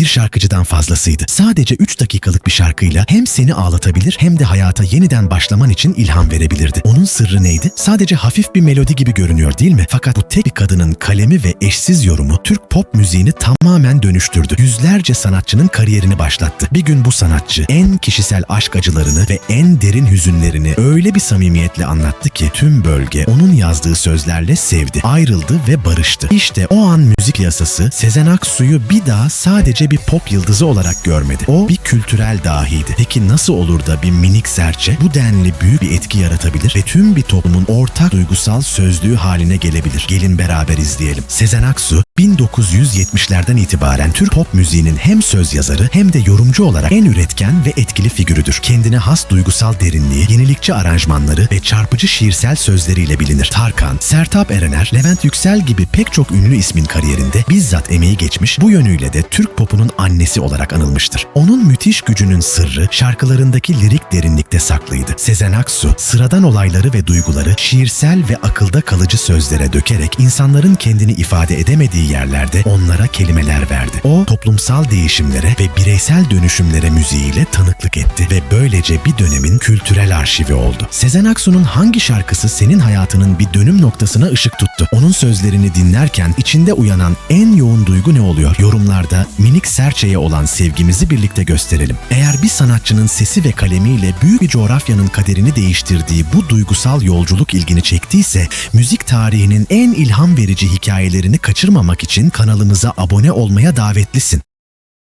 bir şarkıcıdan fazlasıydı. Sadece 3 dakikalık bir şarkıyla hem seni ağlatabilir hem de hayata yeniden başlaman için ilham verebilirdi. Onun sırrı neydi? Sadece hafif bir melodi gibi görünüyor değil mi? Fakat bu tek bir kadının kalemi ve eşsiz yorumu Türk pop müziğini tamamen dönüştürdü. Yüzlerce sanatçının kariyerini başlattı. Bir gün bu sanatçı en kişisel aşk acılarını ve en derin hüzünlerini öyle bir samimiyetle anlattı ki tüm bölge onun yazdığı sözlerle sevdi, ayrıldı ve barıştı. İşte o an müzik yasası Sezen Aksu'yu bir daha sadece bir pop yıldızı olarak görmedi. O bir kültürel dahiydi. Peki nasıl olur da bir minik serçe bu denli büyük bir etki yaratabilir ve tüm bir toplumun ortak duygusal sözlüğü haline gelebilir? Gelin beraber izleyelim. Sezen Aksu 1970'lerden itibaren Türk pop müziğinin hem söz yazarı hem de yorumcu olarak en üretken ve etkili figürüdür. Kendine has duygusal derinliği, yenilikçi aranjmanları ve çarpıcı şiirsel sözleriyle bilinir. Tarkan, Sertab Erener, Levent Yüksel gibi pek çok ünlü ismin kariyerinde bizzat emeği geçmiş, bu yönüyle de Türk popunun annesi olarak anılmıştır. Onun müthiş gücünün sırrı şarkılarındaki lirik derinlikte saklıydı. Sezen Aksu, sıradan olayları ve duyguları şiirsel ve akılda kalıcı sözlere dökerek insanların kendini ifade edemediği yerlerde onlara kelimeler verdi. O toplumsal değişimlere ve bireysel dönüşümlere müziğiyle tanıklık etti ve böylece bir dönemin kültürel arşivi oldu. Sezen Aksu'nun hangi şarkısı senin hayatının bir dönüm noktasına ışık tuttu? Onun sözlerini dinlerken içinde uyanan en yoğun duygu ne oluyor? Yorumlarda minik serçeye olan sevgimizi birlikte gösterelim. Eğer bir sanatçının sesi ve kalemiyle büyük bir coğrafyanın kaderini değiştirdiği bu duygusal yolculuk ilgini çektiyse, müzik tarihinin en ilham verici hikayelerini kaçırmamak için kanalımıza abone olmaya davetlisin.